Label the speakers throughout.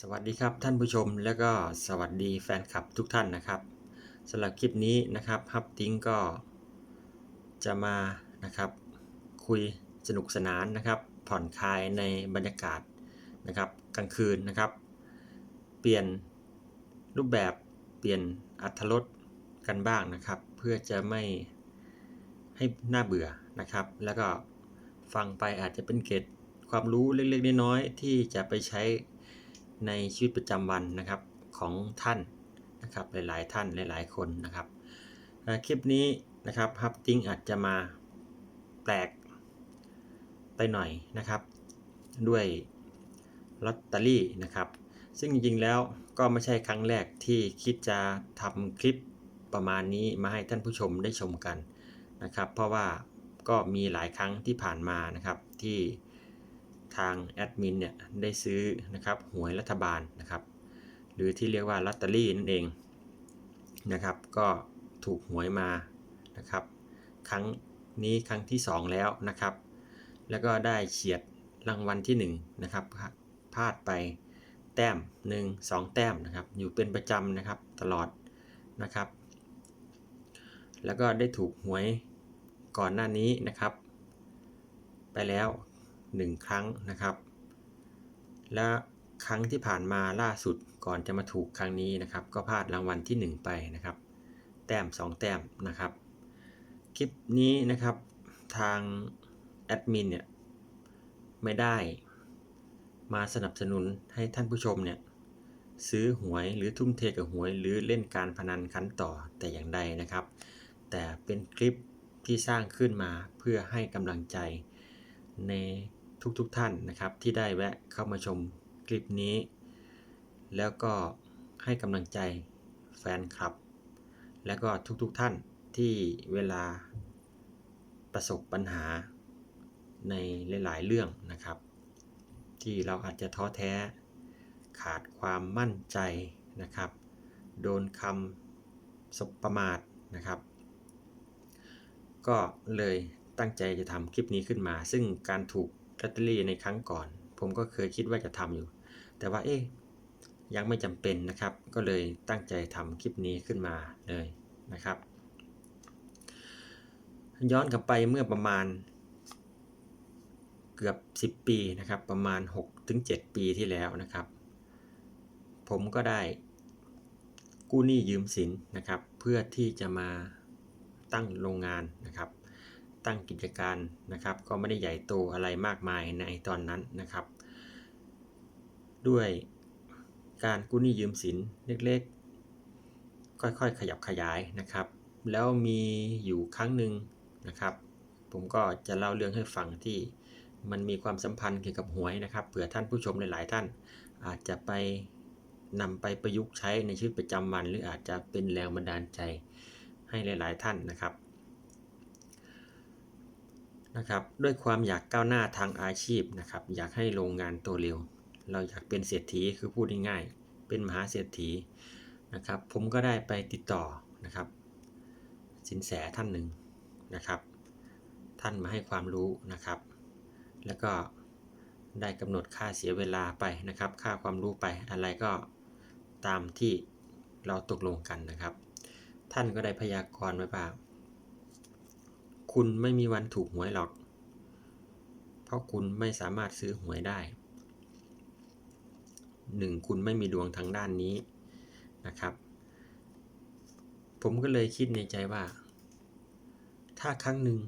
Speaker 1: สวัสดีครับท่านผู้ชมแล้วก็สวัสดีแฟนคลับทุกท่านนะครับสำหรับคลิปนี้นะครับฮับติ้งก็จะมานะครับคุยสนุกสนานนะครับ ผ่อนคลายในบรรยากาศนะครับกลางคืนนะครับ เปลี่ยนรูปแบบเปลี่ยนอัธรสกันบ้างนะครับ เพื่อจะไม่ให้หน่าเบื่อนะครับ แล้วก็ฟังไปอาจจะเป็นเกร็ดความรู้เล็กๆน้อยๆที่จะไปใช้ ในชีวิตประจำวันนะครับของท่านนะครับหลาย ๆ ท่านหลาย ๆ คนนะครับคลิปนี้นะครับฮับติ้งอาจจะมาแปลกไปหน่อยนะครับ ด้วยลอตเตอรี่นะครับ ซึ่งจริง ๆ แล้วก็ไม่ใช่ครั้งแรกที่คิดจะทำคลิปประมาณนี้มาให้ท่านผู้ชมได้ชมกันนะครับ เพราะว่าก็มีหลายครั้งที่ผ่านมานะครับที่ ทางแอดมินเนี่ยได้ซื้อนะครับหวยรัฐบาลนะครับ หรือที่เรียกว่าลอตเตอรี่นั่นเองนะครับ ก็ถูกหวยมานะครับ ครั้งนี้ครั้งที่ 2 แล้วนะครับ แล้วก็ได้เฉียดรางวัลที่1นะครับพลาดไปแต้ม 1 2 แต้มนะครับ อยู่เป็นประจำนะครับตลอดนะครับ แล้วก็ได้ถูกหวยก่อนหน้านี้นะครับ ไปแล้ว 1 ครั้งนะครับ และครั้งที่ผ่านมาล่าสุดก่อนจะมาถูกครั้งนี้นะครับ ก็พลาดรางวัลที่ 1 ไปนะครับ แต้ม 2 แต้มนะครับ คลิปนี้นะครับทางแอดมินเนี่ยไม่ได้มาสนับสนุนให้ท่านผู้ชมเนี่ยซื้อหวยหรือทุ่มเทกับหวย หรือเล่นการพนันคันต่อแต่อย่างใดนะครับ แต่เป็นคลิปที่สร้างขึ้นมาเพื่อให้กำลังใจใน ทุกๆทท่านนะครับ ที่ได้แวะเข้ามาชมคลิปนี้ แล้วก็ให้กำลังใจแฟนคลับ แล้วก็ทุกๆทท่านที่เวลาประสบปัญหาในหลาย ๆ เรื่องนะครับ ที่เราอาจจะท้อแท้ ขาดความมั่นใจนะครับ โดนคำสบประมาทนะครับ ก็เลยตั้งใจจะทำคลิปนี้ขึ้นมา ซึ่งการถูก ลอตเตอรี่ในครั้งก่อน ผมก็เคยคิดว่าจะทำอยู่ แต่ว่าเอ๊ะยังไม่จำเป็นนะครับ ก็เลยตั้งใจทำคลิปนี้ขึ้นมาเลยนะครับ ย้อนกลับไปเมื่อประมาณเกือบ 10 ปีนะครับ ประมาณ 6-7 ปีที่แล้วนะครับ ผมก็ได้กู้หนี้ยืมสินนะครับ เพื่อที่จะมาตั้งโรงงานนะครับ ตั้งกิจการนะครับ ก็ไม่ได้ใหญ่โตอะไรมากมายในตอนนั้นนะครับ ด้วยการกู้หนี้ยืมสินเล็กๆ ค่อยๆ ขยับขยายนะครับ แล้วมีอยู่ครั้งหนึ่งนะครับ ผมก็จะเล่าเรื่องให้ฟังที่มันมีความสัมพันธ์เกี่ยวกับหวยนะครับเผื่อท่านผู้ชมหลายๆ ท่าน อาจจะไปนำไปประยุกต์ใช้ในชีวิตประจำวัน หรืออาจจะเป็นแรงบันดาลใจให้หลาย ๆ ท่านนะครับ นะครับด้วยความอยากก้าวหน้าทางอาชีพนะครับอยากให้โรงงานโตเร็ว เราอยากเป็นเศรษฐีคือพูดง่ายๆเป็นมหาเศรษฐีนะครับผมก็ได้ไปติดต่อนะครับ สินแสท่านหนึ่งนะครับ ท่านมาให้ความรู้นะครับ แล้วก็ได้กำหนดค่าเสียเวลาไปนะครับ ค่าความรู้ไปอะไรก็ตามที่เราตกลงกันนะครับ ท่านก็ได้พยากรณ์ไว้ว่า คุณไม่มีวันถูกหวยหรอก เพราะคุณไม่สามารถซื้อหวยได้หนึ่งคุณไม่มีดวงทางด้านนี้นะครับ ผมก็เลยคิดในใจว่า ถ้าครั้งหนึ่ง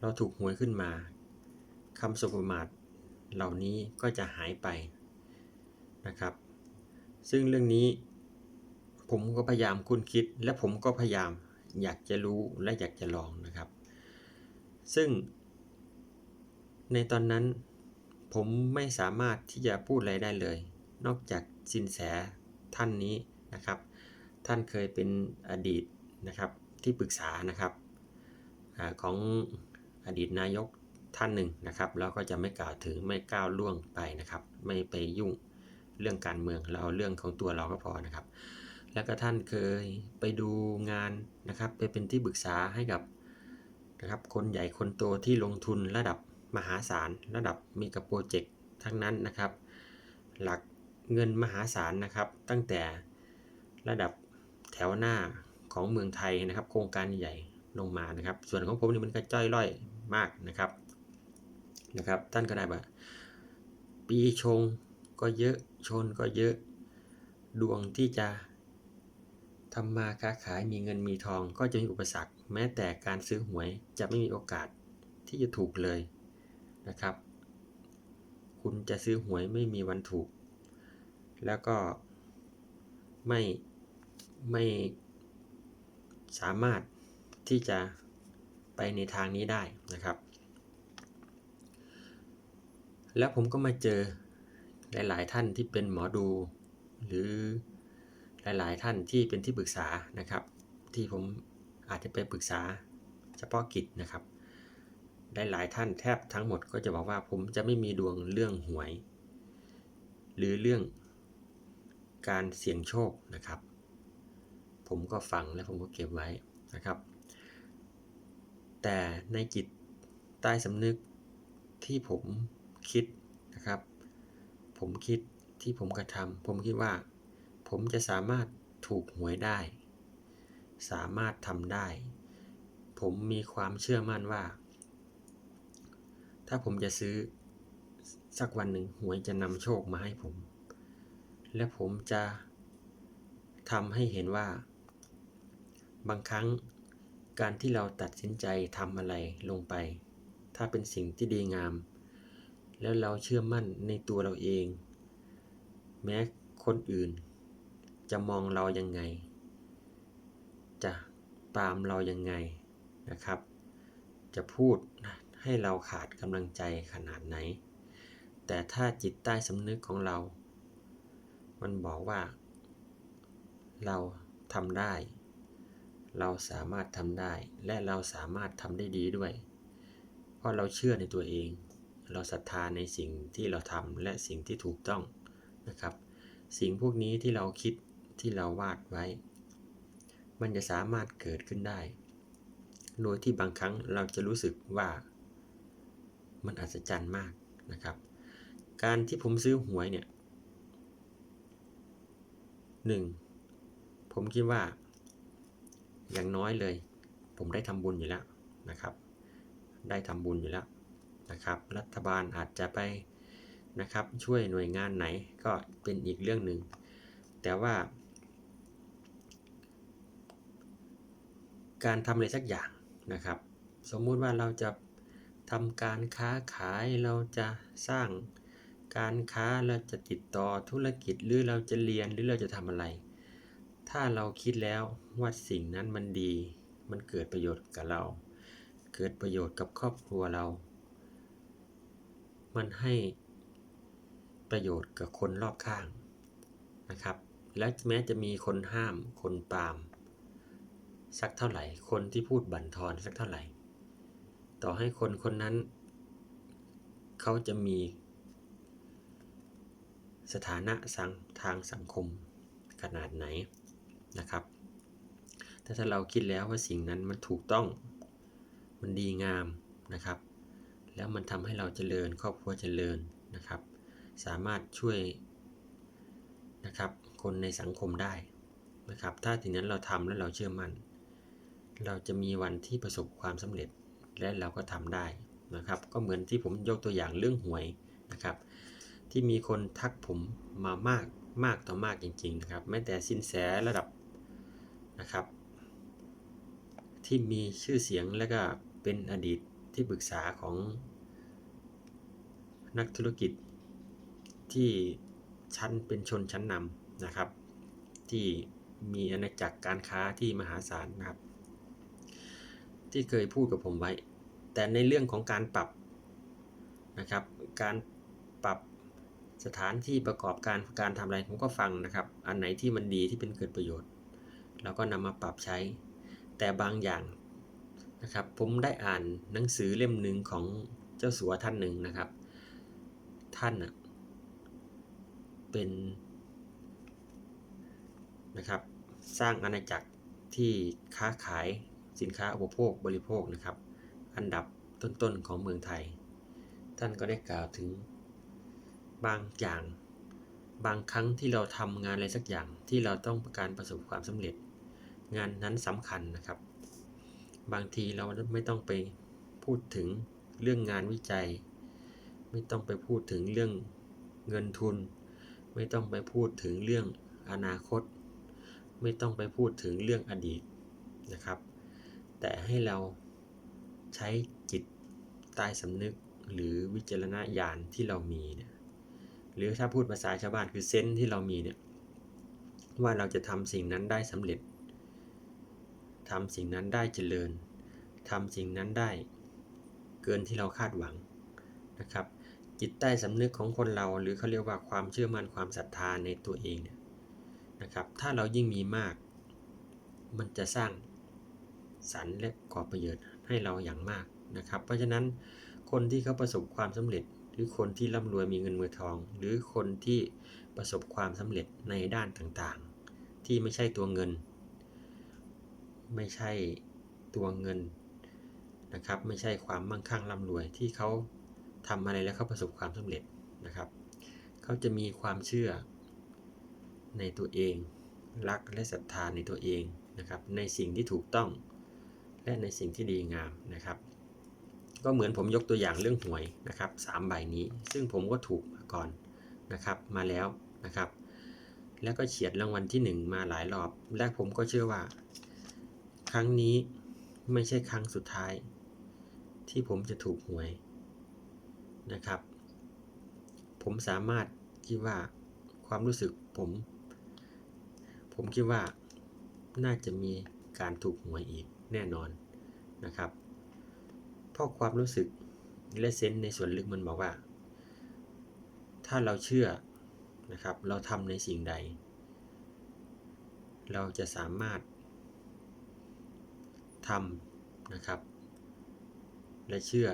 Speaker 1: เราถูกหวยขึ้นมาคำสบประมาทเหล่านี้ก็จะหายไปนะครับ ซึ่งเรื่องนี้ผมก็พยายามคุ้นคิดและผมก็พยายาม อยากจะรู้และอยากจะลองนะครับ ซึ่ง ในตอนนั้นผมไม่สามารถที่จะพูดอะไรได้เลย นอกจากสินแสท่านนี้นะครับ ท่านเคยเป็นอดีตนะครับที่ปรึกษานะครับอของอดีตนายกท่านหนึ่งนะครับแล้วก็จะไม่กล่าวถึงไม่ก้าวล่วงไปนะครับ ไม่ไปยุ่งเรื่องการเมืองเราเรื่องของตัวเราก็พอนะครับ แล้วก็ท่านเคยไปดูงานนะครับไปเป็นที่ปรึกษาให้กับนะครับคนใหญ่คนโตที่ลงทุนระดับมหาศาล ระดับมีกับโปรเจกต์ทั้งนั้นนะครับ หลักเงินมหาศาลนะครับ ตั้งแต่ระดับแถวหน้าของเมืองไทยนะครับ โครงการใหญ่ลงมานะครับ ส่วนของผมนี่มันก็จ้อยร่อยมากนะครับนะครับ ท่านก็ได้แบบปีชงก็เยอะชนก็เยอะดวงที่จะ ทำมาค้าขายมีเงินมีทองก็จะมีอุปสรรค แม้แต่การซื้อหวยจะไม่มีโอกาสที่จะถูกเลยนะครับ คุณจะซื้อหวยไม่มีวันถูก แล้วก็ไม่ไม่สามารถที่จะไปในทางนี้ได้นะครับ แล้วผมก็มาเจอหลาย ๆ ท่านที่เป็นหมอดูหรือ หลาย ๆ ท่านที่เป็นที่ปรึกษานะครับ ที่ผมอาจจะไปปรึกษาเฉพาะกิจนะครับหลาย ๆ ท่านแทบทั้งหมดก็จะบอกว่าผมจะไม่มีดวงเรื่องหวย หรือเรื่องการเสี่ยงโชคนะครับ ผมก็ฟังและผมก็เก็บไว้นะครับ แต่ในจิตใต้สำนึกที่ผมคิดนะครับ ผมคิดที่ผมกระทำผมคิดว่า ผมจะสามารถถูกหวยได้ สามารถทำได้ ผมมีความเชื่อมั่นว่า ถ้าผมจะซื้อสักวันหนึ่งหวยจะนำโชคมาให้ผม และผมจะทำให้เห็นว่า บางครั้งการที่เราตัดสินใจทำอะไรลงไป ถ้าเป็นสิ่งที่ดีงาม แล้วเราเชื่อมั่นในตัวเราเอง แม้คนอื่น จะมองเรายังไง จะตามเรายังไงนะครับ จะพูดให้เราขาดกำลังใจขนาดไหน แต่ถ้าจิตใต้สำนึกของเรา มันบอกว่า เราทำได้ เราสามารถทำได้ และเราสามารถทำได้ดีด้วย เพราะเราเชื่อในตัวเอง เราศรัทธาในสิ่งที่เราทำและสิ่งที่ถูกต้องนะครับ สิ่งพวกนี้ที่เราคิด ที่เราวาดไว้ มันจะสามารถเกิดขึ้นได้ โดยที่บางครั้งเราจะรู้สึกว่า มันอัศจรรย์มากนะครับ การที่ผมซื้อหวยเนี่ยหนึ่งผมคิดว่า อย่างน้อยเลย ผมได้ทำบุญอยู่แล้วนะครับ ได้ทำบุญอยู่แล้วนะครับ รัฐบาลอาจจะไปนะครับช่วยหน่วยงานไหนก็เป็นอีกเรื่องหนึ่ง แต่ว่า การทำอะไรสักอย่างนะครับ สมมุติว่าเราจะทำการค้าขายเราจะสร้างการค้าเราจะติดต่อธุรกิจหรือเราจะเรียนหรือเราจะทำอะไร ถ้าเราคิดแล้วว่าสิ่งนั้นมันดี มันเกิดประโยชน์กับเรา เกิดประโยชน์กับครอบครัวเรา มันให้ประโยชน์กับคนรอบข้างนะครับ และแม้จะมีคนห้ามคนปาม สักเท่าไหร่ คนที่พูดบั่นทอนสักเท่าไหร่ ต่อให้คนคนนั้น เขาจะมี สถานะสังทางสังคมขนาดไหนนะครับ แต่ถ้าเราคิดแล้วว่าสิ่งนั้นมันถูกต้อง มันดีงามนะครับ แล้วมันทำให้เราเจริญครอบครัวเจริญนะครับ สามารถช่วยนะครับคนในสังคมได้นะครับ ถ้าถึงนั้นเราทำแล้วเราเชื่อมั่น เราจะมีวันที่ประสบความสำเร็จและเราก็ทำได้นะครับ ก็เหมือนที่ผมยกตัวอย่างเรื่องหวยนะครับ ที่มีคนทักผมมามากมากต่อมากจริงๆนะครับแม้แต่สินแสระดับนะครับ ที่มีชื่อเสียงและก็เป็นอดีตที่ปรึกษาของนักธุรกิจที่ชั้นเป็นชนชั้นนำนะครับ ที่มีอาณาจักรการค้าที่มหาศาลนะครับ ที่เคยพูดกับผมไว้ แต่ในเรื่องของการปรับนะครับ การปรับสถานที่ประกอบการการทำอะไรผมก็ฟังนะครับ อันไหนที่มันดีที่เป็นเกิดประโยชน์เราก็นำมาปรับใช้ แต่บางอย่างนะครับ ผมได้อ่านหนังสือเล่มหนึ่งของเจ้าสัวท่านหนึ่งนะครับ ท่านนะเป็นนะครับ สร้างอาณาจักรที่ค้าขาย สินค้าอุปโภคบริโภคนะครับ อันดับต้นๆของเมืองไทย ท่านก็ได้กล่าวถึงบางอย่าง บางครั้งที่เราทำงานอะไรสักอย่างที่เราต้องการประสบความสำเร็จ งานนั้นสำคัญนะครับ บางทีเราไม่ต้องไปพูดถึงเรื่องงานวิจัย ไม่ต้องไปพูดถึงเรื่องเงินทุน ไม่ต้องไปพูดถึงเรื่องอนาคต ไม่ต้องไปพูดถึงเรื่องอดีตนะครับ แต่ให้เราใช้จิตใต้สำนึกหรือวิจารณญาณที่เรามีเนี่ยหรือถ้าพูดภาษาชาวบ้านคือเซนที่เรามีเนี่ยว่าเราจะทำสิ่งนั้นได้สำเร็จทำสิ่งนั้นได้เจริญทำสิ่งนั้นได้เกินที่เราคาดหวังนะครับ จิตใต้สำนึกของคนเราหรือเขาเรียกว่าความเชื่อมั่นความศรัทธาในตัวเองเนี่ยนะครับ ถ้าเรายิ่งมีมาก มันจะสร้าง สรรและก่อประโยชน์ให้เราอย่างมากนะครับ เพราะฉะนั้นคนที่เขาประสบความสำเร็จ หรือคนที่ร่ำรวยมีเงินมือทอง หรือคนที่ประสบความสำเร็จในด้านต่างๆ ที่ไม่ใช่ตัวเงิน ไม่ใช่ตัวเงินนะครับ ไม่ใช่ความมั่งคั่งร่ำรวยที่เขาทำอะไรแล้วเขาประสบความสำเร็จนะครับ เขาจะมีความเชื่อในตัวเอง รักและศรัทธาในตัวเองนะครับ ในสิ่งที่ถูกต้อง และในสิ่งที่ดีงามนะครับ ก็เหมือนผมยกตัวอย่างเรื่องหวยนะครับสามใบนี้ ซึ่งผมก็ถูกมาก่อนนะครับ มาแล้วนะครับ แล้วก็เฉียดรางวัลที่ 1 มาหลายรอบ และผมก็เชื่อว่า ครั้งนี้ไม่ใช่ครั้งสุดท้าย ที่ผมจะถูกหวยนะครับ ผมสามารถคิดว่าความรู้สึกผม ผมคิดว่าน่าจะมีการถูกหวยอีก แน่นอนนะครับเพราะความรู้สึกและเซนส์ในส่วนลึกมันบอกว่า ถ้าเราเชื่อนะครับ เราทำในสิ่งใด เราจะสามารถทำนะครับ และเชื่อ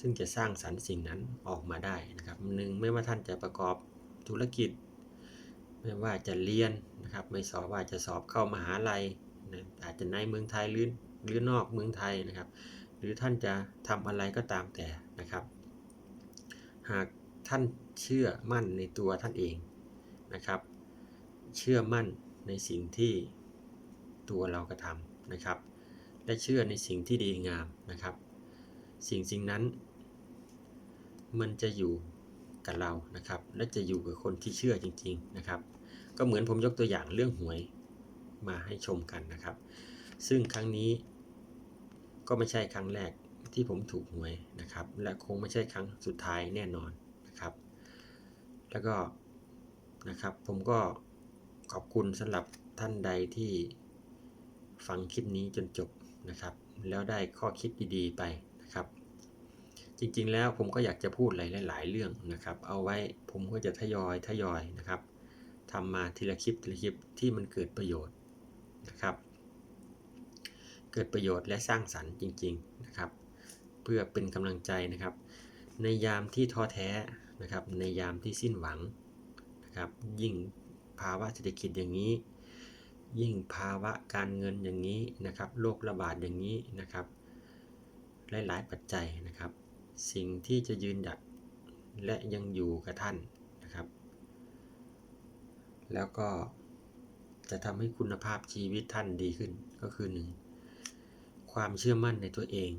Speaker 1: ซึ่งจะสร้างสรรค์สิ่งนั้นออกมาได้นะครับหนึ่งไม่ว่าท่านจะประกอบธุรกิจ ไม่ว่าจะเรียนนะครับ ไม่สอบว่าจะสอบเข้ามหาลัย นะอาจจะในเมืองไทยหรือหรือนอกเมืองไทยนะครับ หรือท่านจะทำอะไรก็ตามแต่นะครับ หากท่านเชื่อมั่นในตัวท่านเองนะครับ เชื่อมั่นในสิ่งที่ตัวเรากระทำนะครับ และเชื่อในสิ่งที่ดีงามนะครับ สิ่งสิ่งนั้น มันจะอยู่กับเรานะครับ และจะอยู่กับคนที่เชื่อจริง ๆนะครับ ก็เหมือนผมยกตัวอย่างเรื่องหวย มาให้ชมกันนะครับ ซึ่งครั้งนี้ก็ไม่ใช่ครั้งแรกที่ผมถูกหวยนะครับ และคงไม่ใช่ครั้งสุดท้ายแน่นอนนะครับ แล้วก็นะครับผมก็ขอบคุณสำหรับท่านใดที่ฟังคลิปนี้จนจบนะครับ แล้วได้ข้อคิดดีๆไปนะครับ จริงๆแล้วผมก็อยากจะพูดหลายๆเรื่องนะครับ เอาไว้ผมก็จะทยอยทยอยนะครับทำมาทีละคลิปทีละคลิปที่มันเกิดประโยชน์ นะครับ เกิดประโยชน์และสร้างสรรค์จริง ๆนะครับ เพื่อเป็นกำลังใจนะครับ ในยามที่ท้อแท้นะครับ ในยามที่สิ้นหวังนะครับ ยิ่งภาวะเศรษฐกิจอย่างนี้ ยิ่งภาวะการเงินอย่างนี้นะครับโรคระบาดอย่างนี้นะครับหลายๆปัจจัยนะครับ สิ่งที่จะยืนหยัดและยังอยู่กับท่านนะครับ แล้วก็ จะทำให้คุณภาพชีวิตท่านดีขึ้นก็คือหนึ่งความเชื่อมั่นในตัวเอง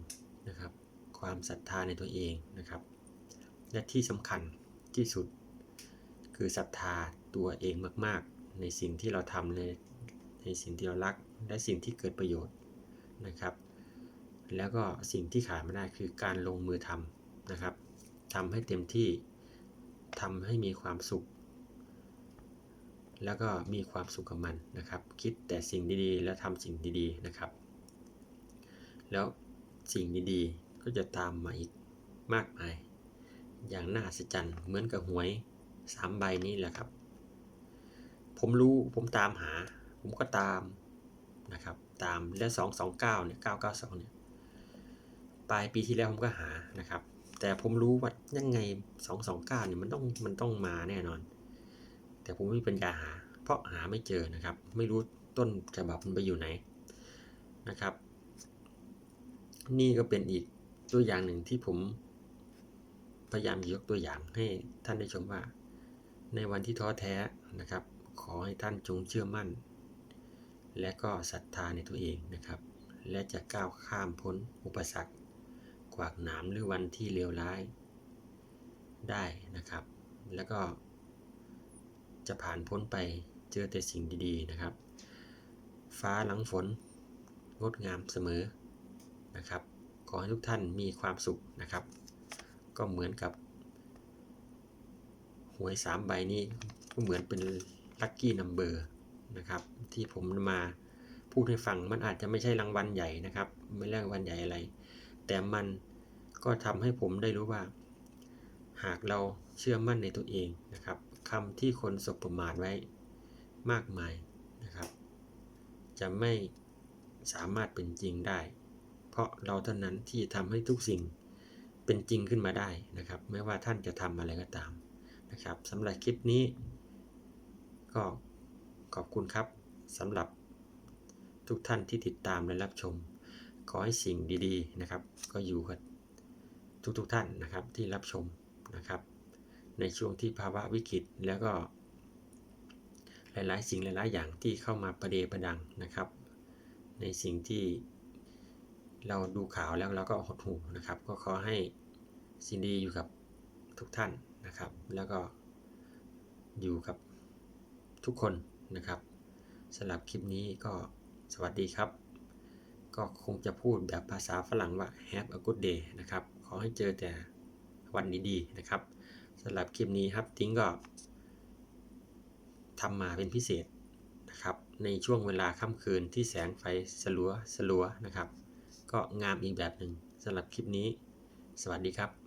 Speaker 1: นะครับ ความศรัทธาในตัวเองนะครับ และที่สำคัญที่สุด คือศรัทธาตัวเองมากๆ ในสิ่งที่เราทำในในสิ่งที่เรารัก และสิ่งที่เกิดประโยชน์นะครับ แล้วก็สิ่งที่ขาดไม่ได้คือการลงมือทำนะครับทำให้เต็มที่ทำให้มีความสุข แล้วก็มีความสุขกับมันนะครับ คิดแต่สิ่งดีๆ แล้วทำสิ่งดีๆนะครับ แล้วสิ่งดีๆก็จะตามมาอีกมากมาย อย่างน่าอัศจรรย์เหมือนกับหวยสามใบนี้แหละครับ ผมรู้ผมตามหา ผมก็ตามนะครับ ตามและสองสองเก้าเนี่ยเก้าเก้าสองเนี่ยปลายปีที่แล้วผมก็หานะครับ แต่ผมรู้ว่ายังไงสองสองเก้าเนี่ยมันต้องมันต้องมาแน่นอน แต่ผมไม่เป็นยาหา เพราะหาไม่เจอนะครับ ไม่รู้ต้นฉบับมันไปอยู่ไหนนะครับ นี่ก็เป็นอีกตัวอย่างหนึ่งที่ผมพยายามยกตัวอย่างให้ท่านได้ชมว่า ในวันที่ท้อแท้นะครับ ขอให้ท่านจงเชื่อมั่น และก็ศรัทธาในตัวเองนะครับ และจะก้าวข้ามพ้นอุปสรรคกวากหนามหรือวันที่เลวร้ายได้นะครับ แล้วก็ จะผ่านพ้นไปเจอแต่สิ่งดีๆนะครับ ฟ้าหลังฝน งดงามเสมอนะครับ ขอให้ทุกท่านมีความสุขนะครับ ก็เหมือนกับหวยสามใบนี้ก็เหมือนเป็นลัคกี้นัมเบอร์นะครับ ที่ผมมาพูดให้ฟังมันอาจจะไม่ใช่รางวัลใหญ่นะครับ ไม่ใช่รางวัลใหญ่อะไร แต่มันก็ทำให้ผมได้รู้ว่า หากเราเชื่อมั่นในตัวเองนะครับ คำที่คนสบประมาทไว้มากมายนะครับ จะไม่สามารถเป็นจริงได้ เพราะเราเท่านั้นที่ทำให้ทุกสิ่งเป็นจริงขึ้นมาได้นะครับ ไม่ว่าท่านจะทำอะไรก็ตามนะครับสำหรับคลิปนี้ ก็ขอบคุณครับสำหรับทุกท่านที่ติดตามและรับชม ขอให้สิ่งดีๆนะครับ ก็อยู่กับทุกๆท่านนะครับที่รับชมนะครับ ในช่วงที่ภาวะวิกฤตแล้วก็หลายๆ สิ่งหลายๆ อย่างที่เข้ามาประเดประดังนะครับ ในสิ่งที่เราดูข่าวแล้วเราก็หดหูนะครับ ก็ขอให้สิ่งดีอยู่กับทุกท่านนะครับ แล้วก็อยู่กับทุกคนนะครับสำหรับคลิปนี้ก็สวัสดีครับ ก็คงจะพูดแบบภาษาฝรั่งว่า have a good day นะครับ ขอให้เจอแต่วันดีๆนะครับ สำหรับคลิปนี้ครับทิ้งก็ทำมาเป็นพิเศษนะครับ ในช่วงเวลาค่ำคืนที่แสงไฟสลัวสลัวนะครับ ก็งามอีกแบบหนึ่งสำหรับคลิปนี้ สวัสดีครับ